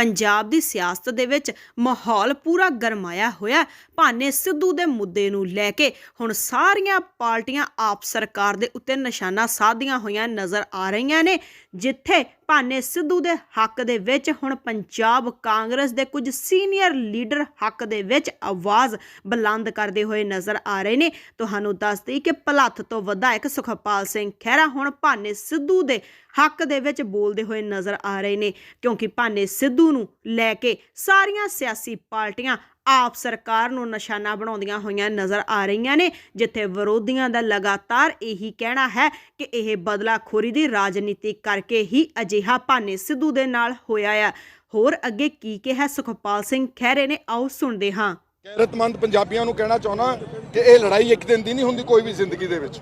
ਪੰਜਾਬ ਦੀ ਸਿਆਸਤ ਦੇ ਵਿੱਚ ਮਾਹੌਲ ਪੂਰਾ ਗਰਮਾਇਆ ਹੋਇਆ ਭਾਨੇ ਸਿੱਧੂ ਦੇ ਮੁੱਦੇ ਨੂੰ ਲੈ ਕੇ ਹੁਣ ਸਾਰੀਆਂ ਪਾਰਟੀਆਂ ਆਪ ਸਰਕਾਰ ਦੇ ਉੱਤੇ ਨਿਸ਼ਾਨਾ ਸਾਧੀਆਂ ਹੋਈਆਂ ਨਜ਼ਰ ਆ ਰਹੀਆਂ ਨੇ। ਜਿੱਥੇ ਭਾਨੇ ਸਿੱਧੂ ਦੇ ਹੱਕ ਦੇ ਵਿੱਚ ਹੁਣ ਪੰਜਾਬ ਕਾਂਗਰਸ ਦੇ ਕੁਝ ਸੀਨੀਅਰ ਲੀਡਰ ਹੱਕ ਦੇ ਵਿੱਚ ਆਵਾਜ਼ ਬੁਲੰਦ ਕਰਦੇ ਹੋਏ ਨਜ਼ਰ ਆ ਰਹੇ ਨੇ। ਤੁਹਾਨੂੰ ਦੱਸ ਦਈ ਕਿ ਭਲੱਥ ਤੋਂ ਵਿਧਾਇਕ ਸੁਖਪਾਲ ਸਿੰਘ ਖਹਿਰਾ ਹੁਣ ਭਾਨੇ ਸਿੱਧੂ ਦੇ ਹੱਕ ਦੇ ਵਿੱਚ ਬੋਲਦੇ ਹੋਏ ਨਜ਼ਰ ਆ ਰਹੇ ਨੇ, ਕਿਉਂਕਿ ਭਾਨੇ ਸਿੱਧੂ ਨੂੰ ਲੈ ਕੇ ਸਾਰੀਆਂ ਸਿਆਸੀ ਪਾਰਟੀਆਂ ਆਪ ਸਰਕਾਰ ਨੂੰ ਨਿਸ਼ਾਨਾ ਬਣਾਉਂਦੀਆਂ ਹੋਈਆਂ ਨਜ਼ਰ ਆ ਰਹੀਆਂ ਨੇ, ਜਿੱਥੇ ਵਿਰੋਧੀਆਂ ਦਾ ਲਗਾਤਾਰ ਇਹੀ ਕਹਿਣਾ ਹੈ ਕਿ ਇਹ ਬਦਲਾਖੋਰੀ ਦੀ ਰਾਜਨੀਤੀ ਕਰਕੇ ਹੀ ਅਜਿਹਾ ਭਾਨੇ ਸਿੱਧੂ ਦੇ ਨਾਲ ਹੋਇਆ ਆ। ਹੋਰ ਅੱਗੇ ਕੀ ਕਿਹਾ ਸੁਖਪਾਲ ਸਿੰਘ ਖਹਿਰੇ ਨੇ, ਆਓ ਸੁਣਦੇ ਹਾਂ। ਗੈਰਤਮੰਦ ਪੰਜਾਬੀਆਂ ਨੂੰ ਕਹਿਣਾ ਚਾਹੁੰਦਾ ਕਿ ਇਹ ਲੜਾਈ ਇੱਕ ਦਿਨ ਦੀ ਨਹੀਂ ਹੁੰਦੀ, ਕੋਈ ਵੀ ਜ਼ਿੰਦਗੀ ਦੇ ਵਿੱਚ।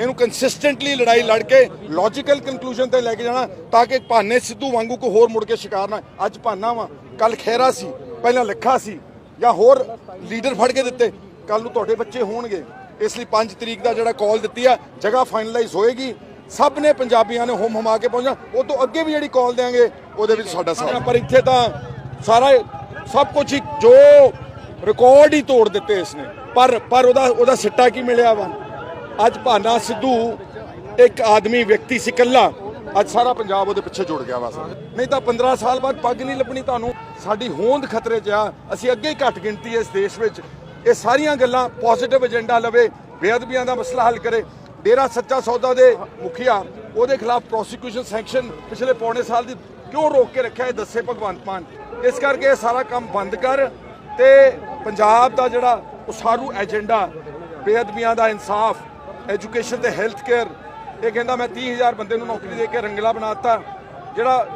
ਇਹਨੂੰ ਕੰਸਿਸਟੈਂਟਲੀ ਲੜਾਈ ਲੜ ਕੇ ਲੌਜੀਕਲ ਕਨਕਲੂਜਨ ਤੇ ਲੈ ਕੇ ਜਾਣਾ, ਤਾਂ ਕਿ ਭਾਨੇ ਸਿੱਧੂ ਵਾਂਗੂ ਕੋ ਹੋਰ ਮੁੜ ਕੇ ਸ਼ਿਕਾਰ ਨਾ ਅੱਜ ਭਾਨਾ ਵਾ ਕੱਲ ਖੈਰਾ ਸੀ, ਪਹਿਲਾਂ ਲੱਖਾ ਸੀ। ਜਾਂ ਹੋਰ ਲੀਡਰ ਫੜ ਕੇ ਦਿੱਤੇ ਕੱਲ ਨੂੰ ਤੁਹਾਡੇ ਬੱਚੇ ਹੋਣਗੇ। ਇਸ ਲਈ 5 ਤਰੀਕ ਦਾ ਜਿਹੜਾ ਕਾਲ ਦਿੱਤੀ ਆ ਜਗ੍ਹਾ ਫਾਈਨਲਾਈਜ਼ ਹੋਏਗੀ। ਸਭ ਨੇ ਪੰਜਾਬੀਆਂ ਨੇ ਹੁਮ ਹੁਮਾ ਕੇ ਪਹੁੰਚਣਾ। ਉਹ ਤੋਂ ਅੱਗੇ ਵੀ ਜਿਹੜੀ ਕਾਲ ਦੇਾਂਗੇ ਉਹਦੇ ਵਿੱਚ ਸਾਡਾ ਸਾਥ। ਪਰ ਇੱਥੇ ਤਾਂ ਸਾਰਾ ਸਭ ਕੁਝ ਹੀ ਜੋ ਰਿਕਾਰਡ ਹੀ ਤੋੜ ਦਿੱਤੇ ਇਸਨੇ। ਪਰ ਪਰ ਉਹਦਾ ਉਹਦਾ ਸਿੱਟਾ ਕੀ ਮਿਲਿਆ ਵਾ? ਅੱਜ ਭਾਨਾ ਸਿੱਧੂ ਇੱਕ ਆਦਮੀ ਵਿਅਕਤੀ ਸੀ ਇਕੱਲਾ। ਅੱਜ ਸਾਰਾ ਪੰਜਾਬ ਉਹਦੇ ਪਿੱਛੇ ਜੁੜ ਗਿਆ ਵਾ ਨਹੀਂ ਤਾਂ 15 ਸਾਲ ਬਾਅਦ ਪੱਗ ਨਹੀਂ ਲੱਭਣੀ ਤੁਹਾਨੂੰ। ਸਾਡੀ ਹੋਂਦ ਖਤਰੇ 'ਚ ਆ। ਅਸੀਂ ਅੱਗੇ ਹੀ ਘੱਟ ਗਿਣਤੀ ਹੈ ਇਸ ਦੇਸ਼ ਵਿੱਚ। ਇਹ ਸਾਰੀਆਂ ਗੱਲਾਂ ਪੋਜ਼ਿਟਿਵ ਏਜੰਡਾ ਲਵੇ, ਬੇਅਦਬੀਆਂ ਦਾ ਮਸਲਾ ਹੱਲ ਕਰੇ। ਡੇਰਾ ਸੱਚਾ ਸੌਦਾ ਦੇ ਮੁਖੀਆ, ਉਹਦੇ ਖਿਲਾਫ ਪ੍ਰੋਸੀਕਿਊਸ਼ਨ ਸੈਂਕਸ਼ਨ ਪਿਛਲੇ ਪੌਣੇ ਸਾਲ ਦੀ ਕਿਉਂ ਰੋਕ ਕੇ ਰੱਖਿਆ, ਇਹ ਦੱਸੇ ਭਗਵੰਤ ਮਾਨ। ਇਸ ਕਰਕੇ ਇਹ ਸਾਰਾ ਕੰਮ ਬੰਦ ਕਰ ਤੇ ਪੰਜਾਬ ਦਾ ਜਿਹੜਾ ਉਸਾਰੂ ਏਜੰਡਾ ਬੇਅਦਬੀਆਂ ਦਾ ਇਨਸਾਫ ਐਜੂਕੇਸ਼ਨ ਤੇ ਹੈਲਥ ਕੇਅਰ ਇਹ ਕਹਿੰਦਾ ਮੈਂ 30000 ਬੰਦੇ ਨੂੰ ਨੌਕਰੀ ਦੇ ਕੇ ਰੰਗਲਾ ਬਣਾਤਾ ਜਿਹੜਾ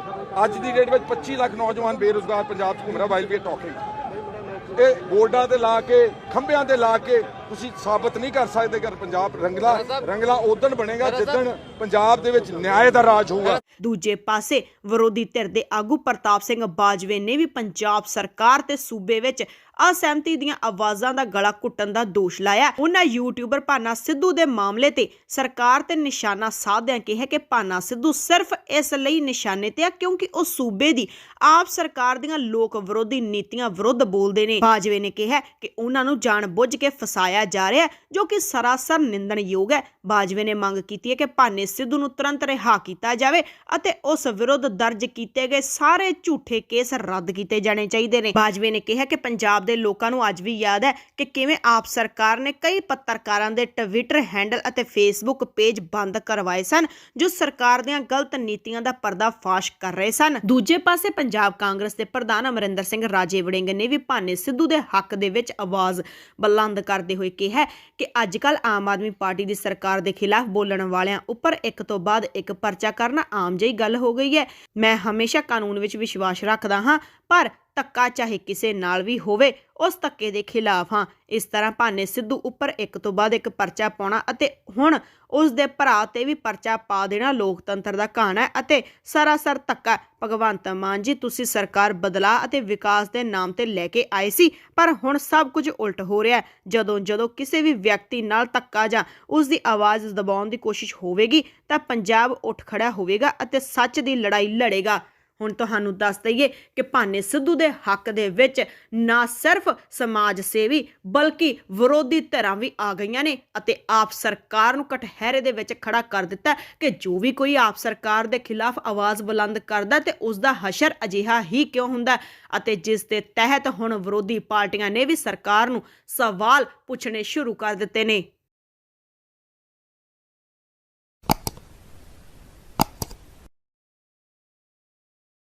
ਅੱਜ ਦੀ ਡੇਟ ਵਿੱਚ 25 ਲੱਖ ਨੌਜਵਾਨ ਬੇਰੁਜ਼ਗਾਰ ਪੰਜਾਬ 'ਚ ਘੁੰਮ ਰਿਹਾ ਵਾਈਲ ਵੀ ਟਾਕਿੰਗ ਇਹ ਬੋਰਡਾਂ ਤੇ ਲਾ ਕੇ ਖੰਭਿਆਂ ਤੇ ਲਾ ਕੇ ਤੁਸੀਂ ਸਾਬਤ ਨਹੀਂ ਕਰ ਸਕਦੇ ਕਿ ਪੰਜਾਬ ਰੰਗਲਾ ਰੰਗਲਾ ਉਦਣ ਬਣੇਗਾ ਜਿੱਦਣ ਪੰਜਾਬ ਦੇ ਵਿੱਚ ਨਿਆਂ ਦਾ ਰਾਜ ਹੋਊਗਾ। ਦੂਜੇ ਪਾਸੇ ਵਿਰੋਧੀ ਧਿਰ ਦੇ ਆਗੂ ਪ੍ਰਤਾਪ ਸਿੰਘ ਬਾਜਵੇ ਨੇ ਵੀ ਪੰਜਾਬ ਸਰਕਾਰ ਤੇ ਸੂਬੇ ਵਿੱਚ ਅਸਹਿਮਤੀ ਦੀਆਂ ਆਵਾਜ਼ਾਂ ਦਾ ਗਲਾ ਘੁੱਟਣ ਦਾ ਦੋਸ਼ ਲਾਇਆ। ਉਹਨਾਂ ਯੂਟਿਊਬਰ ਭਾਨਾ ਸਿੱਧੂ ਦੇ ਮਾਮਲੇ ਤੇ ਸਰਕਾਰ ਤੇ ਨਿਸ਼ਾਨਾ ਸਾਧਿਆਂ ਕਿਹਾ ਕਿ ਭਾਨਾ ਸਿੱਧੂ ਸਿਰਫ ਇਸ ਲਈ ਨਿਸ਼ਾਨੇ ਤੇ ਆ ਕਿਉਂਕਿ ਉਹ ਸੂਬੇ ਦੀ, ਆਪ ਸਰਕਾਰ ਦੀਆਂ ਲੋਕ ਵਿਰੋਧੀ ਨੀਤੀਆਂ ਵਿਰੁੱਧ ਬੋਲਦੇ ਨੇ। ਬਾਜਵੇ ਨੇ ਕਿਹਾ ਕਿ ਉਹਨਾਂ ਨੂੰ ਜਾਣਬੁੱਝ ਕੇ ਫਸਾਇਆ ਜਾ ਰਿਹਾ ਜੋ ਕਿ ਸਰਾਸਰ ਨਿੰਦਣਯੋਗ ਹੈ। ਬਾਜਵੇ ਨੇ ਮੰਗ ਕੀਤੀ ਹੈ ਕਿ ਭਾਨੇ ਸਿੱਧੂ ਨੂੰ ਤੁਰੰਤ ਰਿਹਾ ਕੀਤਾ ਜਾਵੇ ਅਤੇ ਉਸ ਵਿਰੁੱਧ ਦਰਜ ਕੀਤੇ ਗਏ ਸਾਰੇ ਝੂਠੇ ਕੇਸ ਰੱਦ ਕੀਤੇ ਜਾਣੇ ਚਾਹੀਦੇ ਨੇ। ਬਾਜਵੇ ਨੇ ਕਿਹਾ ਕਿ ਪੰਜਾਬ ਦੇ ਲੋਕਾਂ ਨੂੰ ਅੱਜ ਵੀ ਯਾਦ ਹੈ ਕਿ ਕਿਵੇਂ ਆਪ ਸਰਕਾਰ ਨੇ ਕਈ ਪੱਤਰਕਾਰਾਂ ਦੇ ਟਵਿੱਟਰ ਹੈਂਡਲ ਅਤੇ ਫੇਸਬੁੱਕ ਪੇਜ ਬੰਦ ਕਰਵਾਏ ਸਨ, ਜੋ ਸਰਕਾਰ ਦੀਆਂ ਗਲਤ ਨੀਤੀਆਂ ਦਾ ਪਰਦਾਫਾਸ਼ ਕਰ ਰਹੇ ਸਨ। ਦੂਜੇ ਪਾਸੇ ਪੰਜਾਬ ਕਾਂਗਰਸ ਦੇ ਪ੍ਰਧਾਨ ਅਮਰਿੰਦਰ ਸਿੰਘ ਰਾਜੇ ਵੜਿੰਗ ਨੇ ਵੀ ਭਾਨੇ ਸਿੱਧੂ ਦੇ ਹੱਕ ਦੇ ਵਿੱਚ ਆਵਾਜ਼ ਬੁਲੰਦ ਕਰਦੇ ਹੋਏ ਕਿਹਾ ਕਿ ਅੱਜ ਕੱਲ ਆਮ ਆਦਮੀ ਪਾਰਟੀ ਦੀ ਸਰਕਾਰ ਦੇ ਖਿਲਾਫ ਬੋਲਣ ਵਾਲਿਆਂ ਉੱਪਰ ਇੱਕ ਤੋਂ ਬਾਅਦ ਇੱਕ ਪਰਚਾ ਕਰਨਾ ਆਮ ਜਿਹੀ ਗੱਲ ਹੋ ਗਈ ਹੈ। ਮੈਂ ਹਮੇਸ਼ਾ ਕਾਨੂੰਨ ਵਿੱਚ ਵਿਸ਼ਵਾਸ ਰੱਖਦਾ ਹਾਂ, ਪਰ ਧੱਕਾ ਚਾਹੇ ਕਿਸੇ ਨਾਲ ਵੀ ਹੋਵੇ, ਉਸ ਧੱਕੇ ਦੇ ਖਿਲਾਫ ਹਾਂ। ਇਸ ਤਰ੍ਹਾਂ ਭਾਨੇ ਸਿੱਧੂ ਉੱਪਰ ਇੱਕ ਤੋਂ ਬਾਅਦ ਇੱਕ ਪਰਚਾ ਪਾਉਣਾ ਅਤੇ ਹੁਣ ਉਸ ਦੇ ਭਰਾ ਤੇ ਵੀ ਪਰਚਾ ਪਾ ਦੇਣਾ ਲੋਕਤੰਤਰ ਦਾ ਕਹਾਣਾ ਹੈ ਅਤੇ ਸਰਾਸਰ ਧੱਕਾ ਭਗਵੰਤ ਮਾਨ ਜੀ, ਤੁਸੀਂ ਸਰਕਾਰ ਬਦਲਾ ਅਤੇ ਵਿਕਾਸ ਦੇ ਨਾਮ ਤੇ ਲੈ ਕੇ ਆਏ ਸੀ, ਪਰ ਹੁਣ ਸਭ ਕੁਝ ਉਲਟ ਹੋ ਰਿਹਾ ਹੈ। ਜਦੋਂ ਜਦੋਂ ਕਿਸੇ ਵੀ ਵਿਅਕਤੀ ਨਾਲ ਧੱਕਾ ਜਾਂ ਉਸ ਦੀ ਆਵਾਜ਼ ਦਬਾਉਣ ਦੀ ਕੋਸ਼ਿਸ਼ ਹੋਵੇਗੀ, ਤਾਂ ਪੰਜਾਬ ਉੱਠ ਖੜਾ ਹੋਵੇਗਾ ਅਤੇ ਸੱਚ ਦੀ ਲੜਾਈ ਲੜੇਗਾ। ਹੁਣ ਤੁਹਾਨੂੰ ਦੱਸ ਦਈਏ ਕਿ ਭਾਨੇ ਸਿੱਧੂ ਦੇ ਹੱਕ ਦੇ ਵਿੱਚ ਨਾ ਸਿਰਫ ਸਮਾਜ ਸੇਵੀ ਬਲਕਿ ਵਿਰੋਧੀ ਧਿਰਾਂ ਵੀ ਆ ਗਈਆਂ ਨੇ ਅਤੇ ਆਪ ਸਰਕਾਰ ਨੂੰ ਕਟਹਿਰੇ ਦੇ ਵਿੱਚ ਖੜਾ ਕਰ ਦਿੱਤਾ ਕਿ ਜੋ ਵੀ ਕੋਈ ਆਪ ਸਰਕਾਰ ਦੇ ਖਿਲਾਫ ਆਵਾਜ਼ ਬੁਲੰਦ ਕਰਦਾ ਤੇ ਉਸ ਦਾ ਹਸ਼ਰ ਅਜਿਹਾ ਹੀ ਕਿਉਂ ਹੁੰਦਾ ਅਤੇ ਜਿਸ ਦੇ ਤਹਿਤ ਹੁਣ ਵਿਰੋਧੀ ਪਾਰਟੀਆਂ ਨੇ ਵੀ ਸਰਕਾਰ ਨੂੰ ਸਵਾਲ ਪੁੱਛਣੇ ਸ਼ੁਰੂ ਕਰ ਦਿੱਤੇ ਨੇ।